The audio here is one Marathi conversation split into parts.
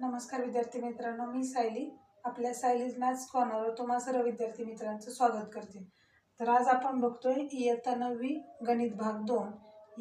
नमस्कार विद्यार्थी मित्रांनो मी सायली. आपल्या सायलीज मॅथ्स कॉर्नरवर तुम्हा सर्व विद्यार्थी मित्रांचं स्वागत करते. तर आज आपण बघतोय इयत्ता नववी गणित भाग दोन.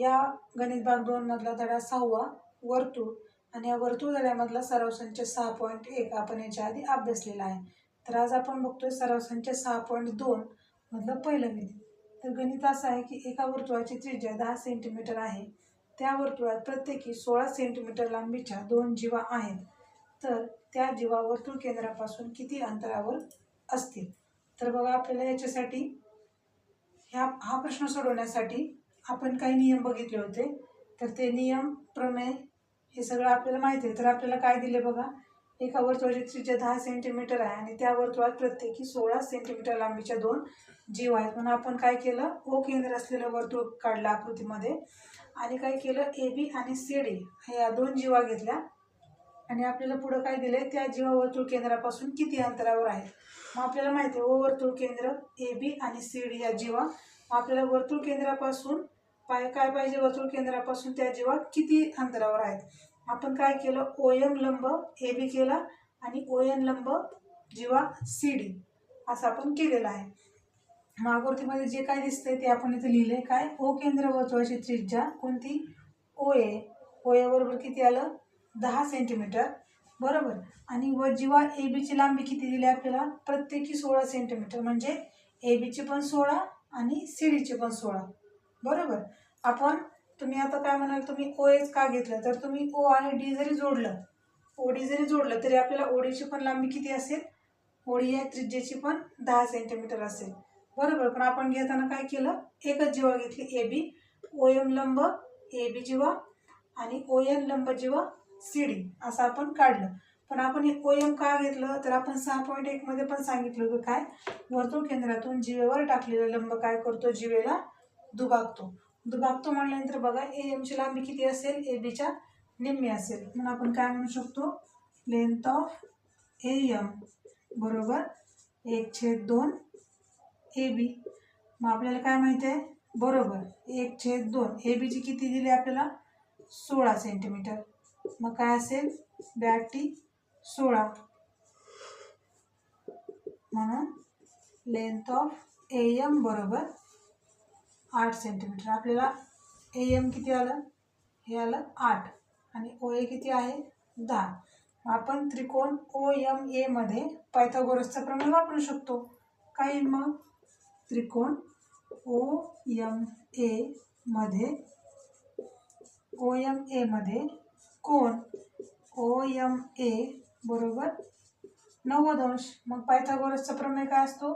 या गणित भाग दोन मधला धडा सहावा वर्तुळ. आणि या वर्तुळ धड्यामधला सराव संच सहा पॉईंट एक आपण याच्या आधी अभ्यासलेला आहे. तर आज आपण बघतोय सराव संच सहा पॉईंट दोन मधलं पहिलं गणित. तर गणित असं आहे की एका वर्तुळाची त्रिज्या दहा सेंटीमीटर आहे. त्या वर्तुळात प्रत्येकी सोळा सेंटीमीटर लांबीच्या दोन जीवा आहेत. तर त्या जीवा वर्तुळ केंद्रापासून किती अंतरावर असतील? तर बघा आपल्याला याच्यासाठी ह्या हा प्रश्न सोडवण्यासाठी आपण काही नियम बघितले होते. तर ते नियम प्रमेय हे सगळं आपल्याला माहिती आहे. तर आपल्याला काय दिले बघा? एका वर्तुळाची त्रिज्या दहा सेंटीमीटर आहे आणि त्या वर्तुळात प्रत्येकी सोळा सेंटीमीटर लांबीच्या दोन जीव आहेत. म्हणून आपण काय केलं? ओ केंद्र असलेलं वर्तुळ काढलं आकृतीमध्ये. आणि काय केलं? ए बी आणि सी डी ह्या दोन जीवा घेतल्या. आणि आपल्याला पुढं काय दिलं आहे त्या जीवावर्तुळ केंद्रापासून किती अंतरावर आहे? मग आपल्याला माहिती आहे ओ वर्तुळ केंद्र ए बी आणि सी डी या जीवा. आपल्याला वर्तुळ केंद्रापासून पाय काय पाहिजे? वर्तुळ केंद्रापासून त्या जीवा किती अंतरावर आहेत? आपण काय केलं? ओ एम लंब ए बी केला आणि ओ एन लंब जीवा सी डी असं आपण केलेलं आहे. मग जे काय दिसतंय ते आपण इथे आहे काय? ओ केंद्र वर्तुळाची त्रिज्या कोणती? ओ ए ओ ए बरोबर किती आलं? दहा सेंटीमीटर बरोबर. आणि व जीवा ए बीची लांबी किती दिली आपल्याला? प्रत्येकी सोळा सेंटीमीटर म्हणजे ए बीची पण सोळा आणि सी डीची पण सोळा. बरोबर. आपण तुम्ही आता काय म्हणाल? तुम्ही ओ एच का घेतलं? तर तुम्ही ओ आणि डी जरी जोडलं ओ डी जरी जोडलं तरी आपल्याला ओडीची पण लांबी किती असेल? ओडी या त्रिज्येची पण दहा सेंटीमीटर असेल. बरोबर. पण आपण घेताना काय केलं? एकच जीवा घेतली ए बी ओ एम लंब ए बी जीवा आणि ओ एन लंब जीवा सी डी असं आपण काढलं. पण आपण हे ओ एम का घेतलं? तर आपण सहा पॉईंट एकमध्ये पण सांगितलं होतं काय? वर्तुळ केंद्रातून जीवेवर टाकलेला लंब काय करतो? जीवेला दुभागतो. दुभागतो म्हणल्यानंतर बघा ए एमची लांबी किती असेल? ए बीच्या निम्मी असेल. म्हणून आपण काय म्हणू शकतो? लेंथ ऑफ ए एम बरोबर? एक छेद दोन ए बी मग आपल्याला काय माहिती आहे? बरोबर. एक छेद दोन. ए बीची किती दिली आपल्याला? सोळा सेंटीमीटर मग काय असेल? ब्याटी सोळा. म्हणून लेंथ ऑफ ए एम बरोबर आठ सेंटीमीटर आपल्याला ए एम किती आलं? हे आलं आठ. आणि ओ ए किती आहे? दहा. मग आपण त्रिकोण ओ एम एमध्ये पायथागोरसचं प्रमाण वापरू शकतो. काय मग? त्रिकोण ओ एम एमध्ये ओ एम एमध्ये कोण? ओ एम ए बरोबर? नव्वद अंश मग पायथागोरसचा प्रमेय काय असतो?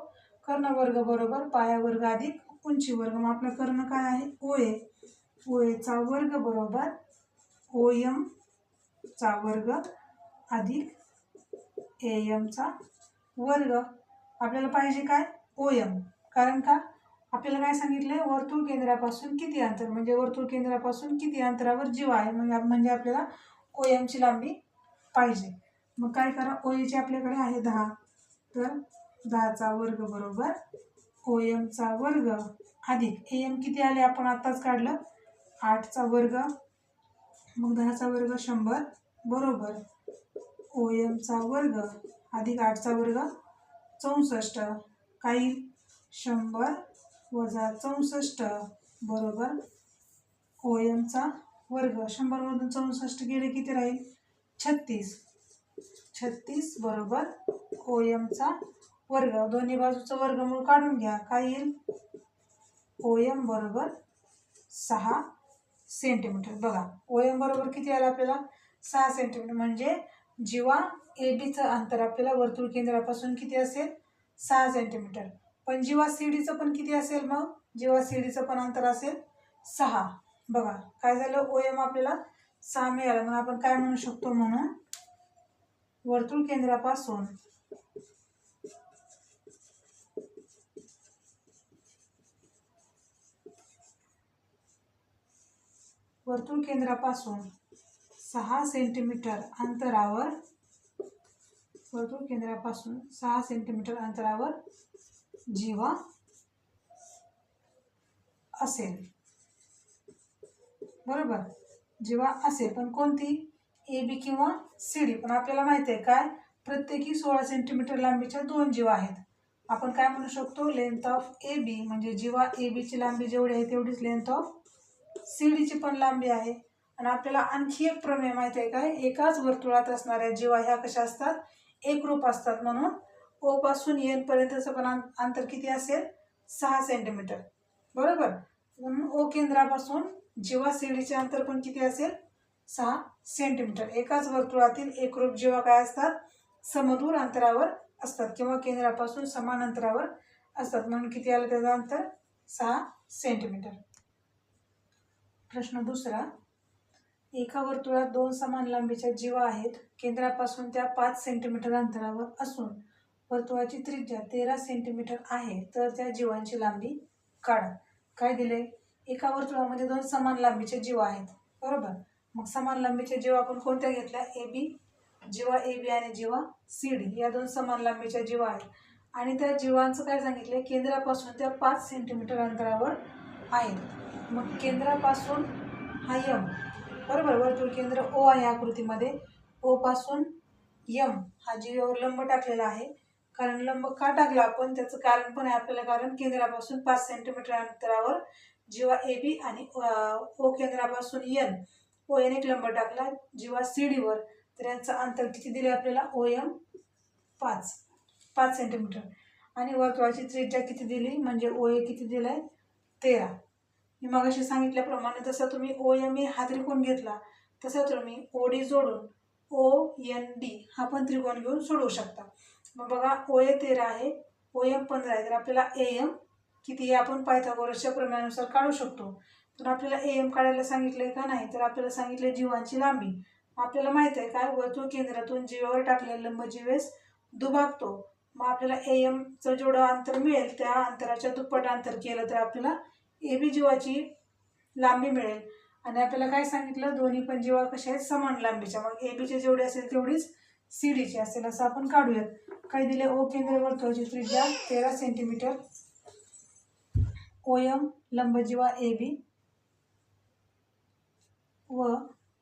कर्णवर्ग बरोबर पायावर्ग अधिक उंची वर्ग मग आपलं कर्ण काय आहे? ओ ए ओ एचा वर्ग बरोबर ओ एम चा वर्ग अधिक ए एमचा वर्ग. आपल्याला पाहिजे काय? O M. कारण का? आपल्याला काय सांगितलंय? वर्तुळ केंद्रापासून किती अंतर? म्हणजे वर्तुळ केंद्रापासून किती अंतरावर जीव आहे? म्हणजे म्हणजे आपल्याला ओ एमची लांबी पाहिजे. मग काय करा? ओ एची आपल्याकडे आहे दहा. तर दहाचा वर्ग बरोबर ओ एमचा वर्ग अधिक. ए एम किती आले? आपण आत्ताच काढलं. आठचा वर्ग. मग दहाचा वर्ग शंभर बरोबर ओ एमचा वर्ग अधिक आठचा वर्ग चौसष्ट. काही? शंभर वजा चौसष्ट बरोबर ओ एमचा वर्ग. शंभरमधून चौसष्ट गेले किती राहील? छत्तीस. छत्तीस बरोबर ओ एमचा वर्ग. दोन्ही बाजूचं वर्गमूळ काढून घ्या. काय येईल? ओ एम बरोबर सहा सेंटीमीटर बघा ओ एम बरोबर किती आला आपल्याला? सहा सेंटीमीटर म्हणजे जीवा ए बीचं अंतर आपल्याला वर्तुळ केंद्रापासून किती असेल? सहा सेंटीमीटर पण जीवा सी डीचं पण किती असेल मग? जीवा सी डीचं पण अंतर असेल सहा. बघा काय झालं? ओ एम आपल्याला सहा मिळालं. म्हणून आपण काय म्हणू शकतो म्हणून? वर्तुळ केंद्रापासून. वर्तुळ केंद्रापासून सहा सेंटीमीटर अंतरावर वर्तुळ केंद्रापासून सहा सेंटीमीटर अंतरावर जीवा असेल. बरोबर? जीवा असेल. पण कोणती? ए बी किंवा सी डी पण आपल्याला माहिती आहे काय? प्रत्येकी सोळा सेंटीमीटर लांबीच्या दोन जीवा आहेत. आपण काय म्हणू शकतो? लेंथ ऑफ ए बी म्हणजे जीवा ए बीची लांबी जेवढी आहे तेवढीच लेंथ ऑफ सी डीची पण लांबी आहे. आणि आपल्याला आणखी एक प्रमेय माहिती आहे काय? एकाच वर्तुळात असणाऱ्या जीवा ह्या कशा असतात? एकरूप असतात म्हणून ओ पासून एन पर्यंतचं पण अंतर किती असेल? सहा सेंटीमीटर बरोबर? म्हणून ओ केंद्रापासून जीवा सीडीचे अंतर पण किती असेल? सहा सेंटीमीटर एकाच वर्तुळातील एकरूप जीवा काय असतात? समदूर अंतरावर असतात किंवा केंद्रापासून समान अंतरावर असतात. म्हणून किती आलं त्याचं अंतर? सहा सेंटीमीटर प्रश्न दुसरा. एका वर्तुळात दोन समान लांबीच्या जीवा आहेत. केंद्रापासून त्या पाच सेंटीमीटर अंतरावर असून वर्तुळाची त्रिज्या तेरा सेंटीमीटर आहे तर त्या जीवांची लांबी काढा. काय दिले एका वर्तुळामध्ये दोन समान लांबीचे जीव आहेत. बरोबर? मग समान लांबीचे जीव आपण कोणत्या घेतल्या? A B Jiva A B आणि जीवा सी डी या दोन समान लांबीच्या जीवा आहेत. आणि त्या जीवांचं काय सांगितलं केंद्रापासून त्या पाच सेंटीमीटर अंतरावर आहेत. मग केंद्रापासून हा यम बरोबर? वर्तुळ केंद्र ओ आहे आकृतीमध्ये. ओ पासून यम हा जीवावर लंब टाकलेला आहे. कारण लंब का टाकला आपण? त्याचं कारण पण आहे आपल्याला कारण केंद्रापासून पाच सेंटीमीटर अंतरावर जेव्हा ए बी आणि ओ केंद्रापासून एन ओ एन एक लंब टाकला जेव्हा सी डीवर तर यांचं अंतर किती दिले आपल्याला? ओ एम पाच पाच सेंटीमीटर आणि वर्तुळाची त्रिज्या किती दिली? म्हणजे ओ ए किती दिलं आहे तेरा. मी मगाशी सांगितल्याप्रमाणे तसं तुम्ही ओ एम ए हा त्रिकोण घेतला तसं तुम्ही ओ डी जोडून ओ एन डी हा पण त्रिकोण घेऊन सोडवू शकता. मग बघा ओ ए तेरा आहे. ओ एम पंधरा आहे. तर आपल्याला ए एम किती आहे? आपण पायथागोरसच्या प्रमाणानुसार काढू शकतो. पण आपल्याला ए एम काढायला सांगितलं आहे का नाही? तर आपल्याला सांगितलं जीवांची लांबी. आपल्याला माहीत आहे काय वर्तुळ केंद्रातून जीवावर टाकलेला लंब जीवेस दुभागतो. मग आपल्याला ए एमचं जेवढं अंतर मिळेल त्या अंतराच्या दुप्पट अंतर केलं तर आपल्याला ए बी जीवाची लांबी मिळेल. आणि आपल्याला काय सांगितलं? दोन्ही पण जीवा कशा आहेत? समान लांबीच्या. मग ए बीचे जेवढी असेल तेवढीच सी डीची असेल. असं आपण काढूयात. काय दिले ओ केंद्र वर्तुळाची त्रिज्या तेरा centimetre O M लंबजीवा A B व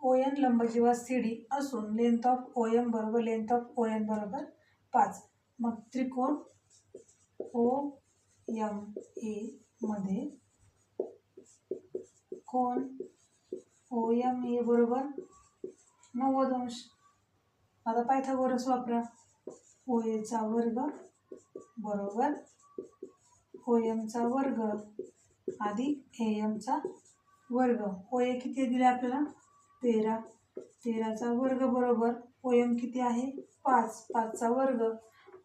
ओ एन लंबजीवा सी डी असून लेंथ ऑफ ओ एम बरोबर लेंथ ऑफ ओ एन बरोबर पाच. मग त्रिकोण ओ एम ए मध्ये कोण? ओ एम ए बरोबर नव्वद अंश. आता पायथागोरस वापरा. ओ एचा वर्ग बरोबर ओ एमचा वर्ग अधिक ए एमचा वर्ग. ओ ए किती दिले आपल्याला? तेरा. तेराचा वर्ग बरोबर ओ एम किती आहे? पाच. पाचचा वर्ग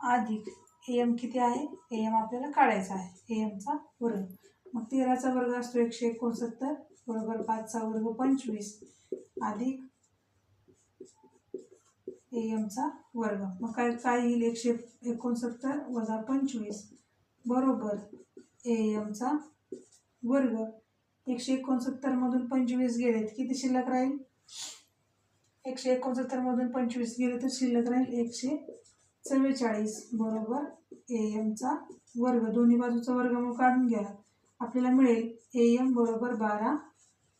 अधिक ए एम किती आहे? ए एम आपल्याला काढायचा आहे. ए एमचा वर्ग. मग तेराचा वर्ग असतो एकशे एकोणसत्तर बरोबर पाचचा वर्ग पंचवीस. अधिक ए एमचा वर्ग. मग काय काय येईल? एकशे एकोणसत्तर वजा पंचवीस. बरोबर. ए एमचा वर्ग. एकशे एकोणसत्तरमधून पंचवीस गेलेत. किती शिल्लक राहील? एकशे एकोणसत्तरमधून पंचवीस गेले तर शिल्लक राहील एकशे चव्वेचाळीस. बरोबर. ए एमचा वर्ग. दोन्ही बाजूचा वर्ग मग काढून घ्या. आपल्याला मिळेल ए एम बरोबर बारा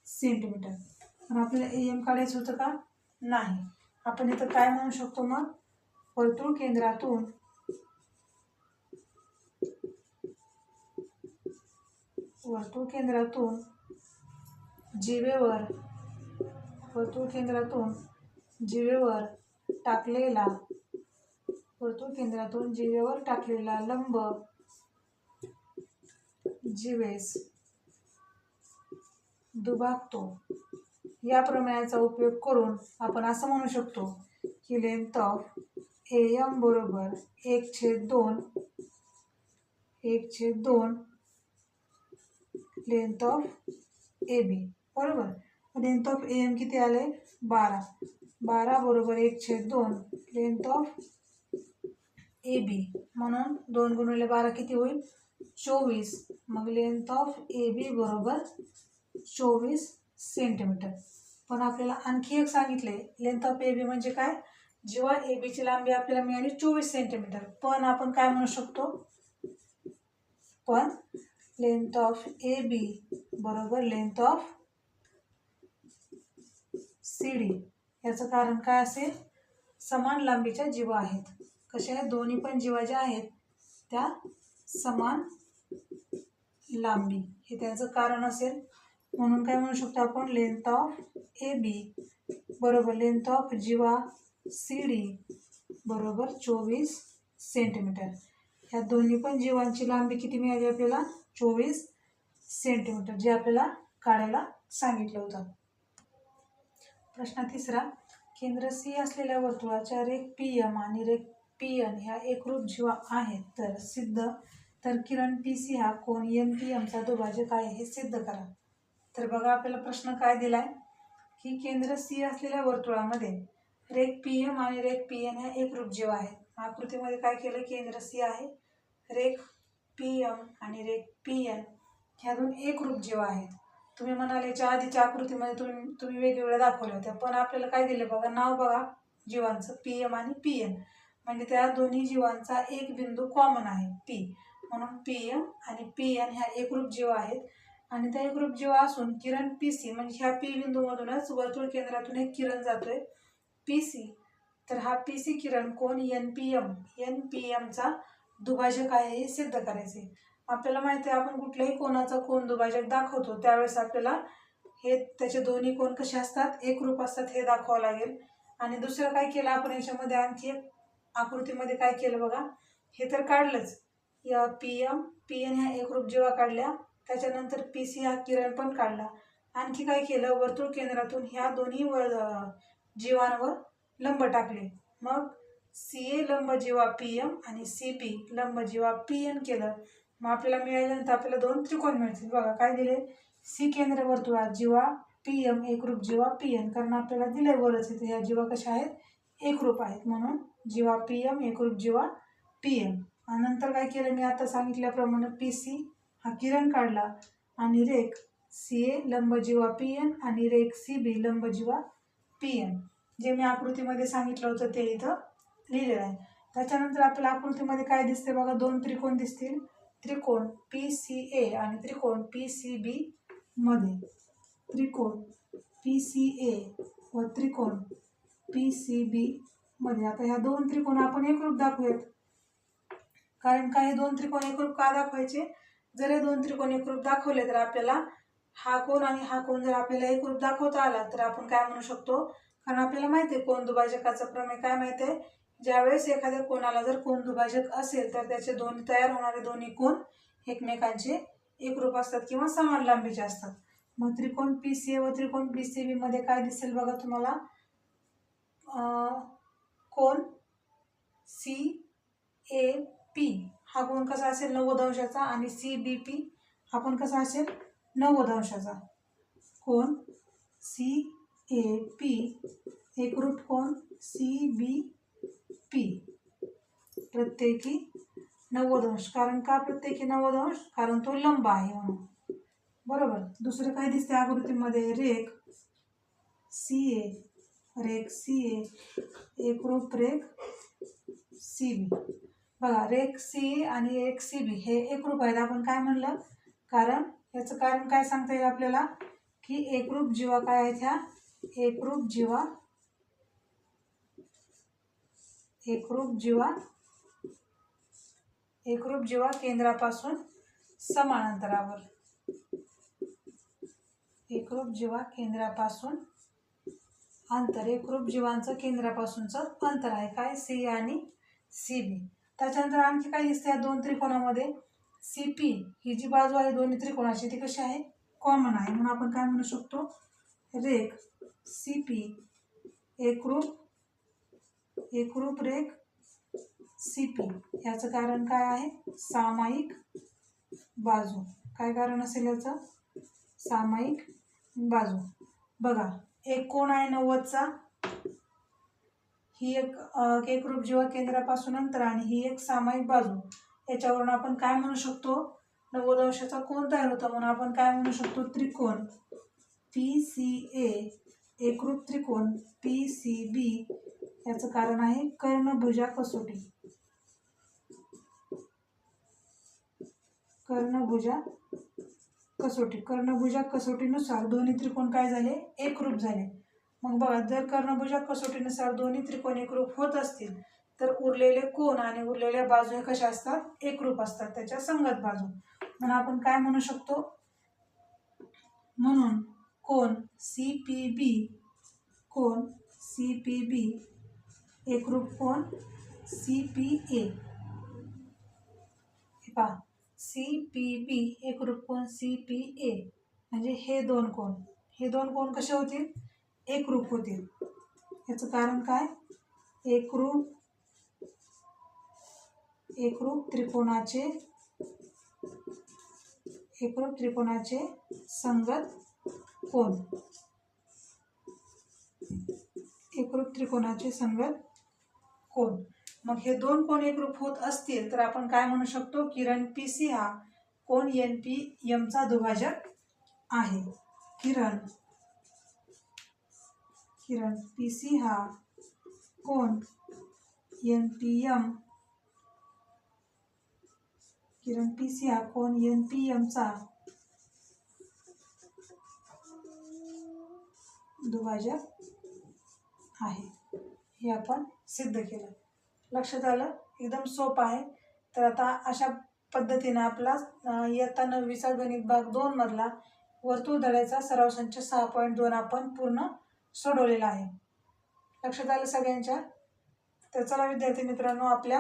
सेंटीमीटर. पण आपल्याला ए एम काढायचं होतं का? नाही. आपण इथं काय म्हणू शकतो मग? वर्तुळ केंद्रातून वर्तुळ केंद्रातून जीवेवर वर्तुळ केंद्रातून जीवेवर टाकलेला वर्तुळ केंद्रातून जीवेवर टाकलेला लंब जीवेस दुभागतो. या प्रमेयाचा उपयोग करून आपण असं म्हणू शकतो की लेंथ ऑफ ए एम बरोबर एक छेद दोन एक छेद दोन लेंथ ऑफ ए बी बरोबर? लेंथ ऑफ ए एम किती आले बारा. बारा बरोबर एक छेद दोन लेंथ ऑफ ए बी म्हणून दोन गुणिले बारा किती होईल? चोवीस. मग लेंथ ऑफ ए बी बरोबर चोवीस सेंटीमीटर. पण आपल्याला आणखी एक सांगितले लेंथ ऑफ ए बी म्हणजे काय? जेव्हा ए बीची लांबी आपल्याला मिळाली चोवीस सेंटीमीटर. पण आपण काय म्हणू शकतो? पण लेंथ ऑफ ए बी बरोबर लेंथ ऑफ सी डी याचं कारण काय असेल? समान लांबीच्या जीवा आहेत. कशा आहेत? दोन्ही पण जीवा ज्या आहेत त्या समान लांबी. हे त्याचं कारण असेल. म्हणून काय म्हणू शकतो आपण? लेंथ ऑफ ए बी बरोबर लेंथ ऑफ जीवा सी डी बरोबर चोवीस सेंटीमीटर ह्या दोन्ही पण जीवांची लांबी किती मिळाली आपल्याला? चोवीस सेंटीमीटर जे आपल्याला काढायला सांगितलं होतं. प्रश्न तिसरा केंद्र सी असलेल्या वर्तुळाच्या रेख पी एम आणि रेख पी एन ह्या एकरूप जीवा आहेत तर सिद्ध. तर किरण पी सी हा कोण एम पी एमचा दुभाजक आहे हे सिद्ध करा. तर बघा आपल्याला प्रश्न काय दिलाय? की केंद्र सी असलेल्या वर्तुळामध्ये रेक पी एम आणि रेक पी एन ह्या एक जीव आहेत. आकृतीमध्ये काय केलं केंद्र सी आहे. रेक पी एम आणि रेक पी एन ह्या दोन एक जीव आहेत. तुम्ही म्हणाल याच्या आधीच्या आकृतीमध्ये तुम्ही तुम्ही वेगवेगळ्या दाखवल्या होत्या. पण आपल्याला काय दिलं? बघा नाव बघा. जीवांचं पी एम आणि पी एन म्हणजे त्या दोन्ही जीवांचा एक बिंदू कॉमन आहे पी म्हणून पी एम आणि पी एन ह्या एकरूप जीव आहेत. आणि ते ग्रुप जेव्हा असून किरण पी सी म्हणजे ह्या पी बिंदूमधूनच वर्तुळ केंद्रातून एक किरण जातोय. पी सी तर हा पी सी किरण कोण? N P M N P एमचा दुभाजक आहे हे सिद्ध करायचे. आपल्याला माहिती आहे आपण कुठल्याही कोणाचा कोण दुभाजक दाखवतो त्यावेळेस आपल्याला हे त्याचे दोन्ही कोण कसे असतात? एकरूप असतात हे दाखवावं लागेल. आणि दुसरं काय केलं आपण याच्यामध्ये? आणखी एक आकृतीमध्ये काय केलं बघा? हे तर काढलंच. या पी एम पी एन ह्या एकरूप जेव्हा काढल्या त्याच्यानंतर पी सी हा किरण पण काढला. आणखी काय केलं? वर्तुळ केंद्रातून ह्या दोन्ही व जीवांवर लंब टाकले. मग सी ए लंब जीवा पी एम आणि सी बी लंब जीवा पी एन केलं. मग आपल्याला मिळाल्यानंतर आपल्याला दोन त्रिकोण मिळतील. बघा काय दिले? सी केंद्र वर्तुळात जीवा पी एम एकरूप जीवा पी एन. कारण आपल्याला दिले वरच इथे ह्या जीवा कशा आहेत? एकरूप आहेत. म्हणून जीवा पी एम एकरूप जीवा पी एम नंतर काय केलं? मी आता सांगितल्याप्रमाणे पी सी हा किरण काढला आणि रेख सी ए लंबजीवा पी एन आणि रेख सी बी लंबजीवा पी एन. जे मी आकृतीमध्ये सांगितलं होतं ते इथं लिहिलेलं आहे. त्याच्यानंतर आपल्याला आकृतीमध्ये काय दिसते बघा? दोन त्रिकोण दिसतील. त्रिकोण पी सी ए आणि त्रिकोण पी सी बी मध्ये. त्रिकोण पी सी ए व त्रिकोण पी सी बी मध्ये. आता ह्या दोन त्रिकोण आपण एकरूप दाखवूयात. कारण का हे दोन त्रिकोण एकरूप का दाखवायचे? जर हे दोन त्रिकोणी एकरूप दाखवले तर आपल्याला हा कोण आणि हा कोण जर आपल्याला एक रूप दाखवता आला तर आपण काय म्हणू शकतो? कारण आपल्याला माहिती आहे कोण दुभाजकाचं प्रमेय काय माहिती आहे? ज्यावेळेस एखाद्या कोणाला जर कोण दुभाजक असेल तर त्याचे दोन तयार होणारे दोन्ही कोण एकमेकांचे एकरूप असतात किंवा समान लांबीचे असतात. मग त्रिकोण पी सी ए व त्रिकोण पी सी बीमध्ये काय दिसेल बघा तुम्हाला अं, कोण सी ए पी आपण कसा असेल नव्वद अंशाचा आणि सी बी पी आपण कसा असेल नव्वद अंशाचा. कोण? सी ए पी एकरूप कोण? सी बी पी प्रत्येकी नव्वद अंश. कारण का प्रत्येकी नव्वद अंश? कारण तो लंब आहे म्हणून. बरोबर? दुसरं काय दिसते आकृतीमध्ये? रेख. सी ए रेख सी ए एकरूप रेख सी बी बघा रेक सी आणि एक सी बी हे एकरूप आहेत. आपण काय म्हणलं? कारण याचं कारण काय सांगता येईल आपल्याला? की एकरूप जीवा काय आहेत ह्या? एकरूप जीवा एकरूप जीवा एकरूप जीवा केंद्रापासून समान अंतरावर एकरूप जीवा केंद्रापासून अंतर. एकरूप जीवांचं केंद्रापासूनचं अंतर आहे. काय? सी आणि सी बी त्याच्यानंतर आणखी काय दिसते या दोन त्रिकोणामध्ये. सी पी ही जी बाजू आहे दोन्ही त्रिकोणाची ती कशी आहे? कॉमन आहे. म्हणून आपण काय म्हणू शकतो? रेख सी पी एकरूप एकरूप रेख सी पी याचं कारण काय आहे? सामायिक बाजू. काय कारण असेल याचं? सामायिक बाजू. बघा एक कोण आहे नव्वदचा ही एक एकरूप जीवा केंद्रापासून अंतर आणि ही एक सामायिक बाजू. याच्यावरून आपण काय म्हणू शकतो? नव्वद अंशाचा कोण तयार होतो म्हणून आपण काय म्हणू शकतो? त्रिकोण. पी सी ए एकरूप त्रिकोण पी सी बी याचं कारण आहे कर्णभुजा कसोटी. कर्णभुजा कसोटी. कर्णभुजा कसोटीनुसार दोन्ही त्रिकोण काय झाले? एकरूप झाले. मग बघा जर कर्णभुजा कसोटीनुसार दोन्ही त्रिकोण एकरूप होत असतील तर उरलेले कोण आणि उरलेल्या बाजू हे कशा असतात? एकरूप असतात त्याच्या संगत बाजू. म्हणून आपण काय म्हणू शकतो? म्हणून कोण? सी पी बी कोण? सी पी बी एकरूप कोण? सी पी ए हे पहा सी पी बी एकरूप कोण? सी पी ए म्हणजे हे दोन कोण. हे दोन कोण कसे होतील? एकरूप होतील. याचं कारण काय? एकरूप एकरूप त्रिकोणाचे एकरूप त्रिकोणाचे संगत कोण? एकरूप त्रिकोणाचे संगत कोण? मग हे दोन कोण एकरूप होत असतील तर आपण काय म्हणू शकतो? किरण पी सी हा कोण एन पी एमचा दुभाजक आहे. किरण किरण पी सी हा कोण? N P M. किरण पी सी हा कोण? एन पी एमचा दुभाजक आहे. हे आपण सिद्ध केलं. लक्षात आलं? एकदम सोपं आहे. तर आता अशा पद्धतीने आपला इयत्ता नववीचा गणित भाग दोन मधला वर्तुळ दळ्याचा सराव संच सहा पॉईंट दोन आपण पूर्ण सोडवलेला आहे. लक्षात आलं सगळ्यांच्या? तर चला विद्यार्थी मित्रांनो आपल्या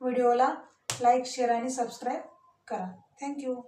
व्हिडिओला लाईक शेअर आणि सबस्क्राईब करा. Thank you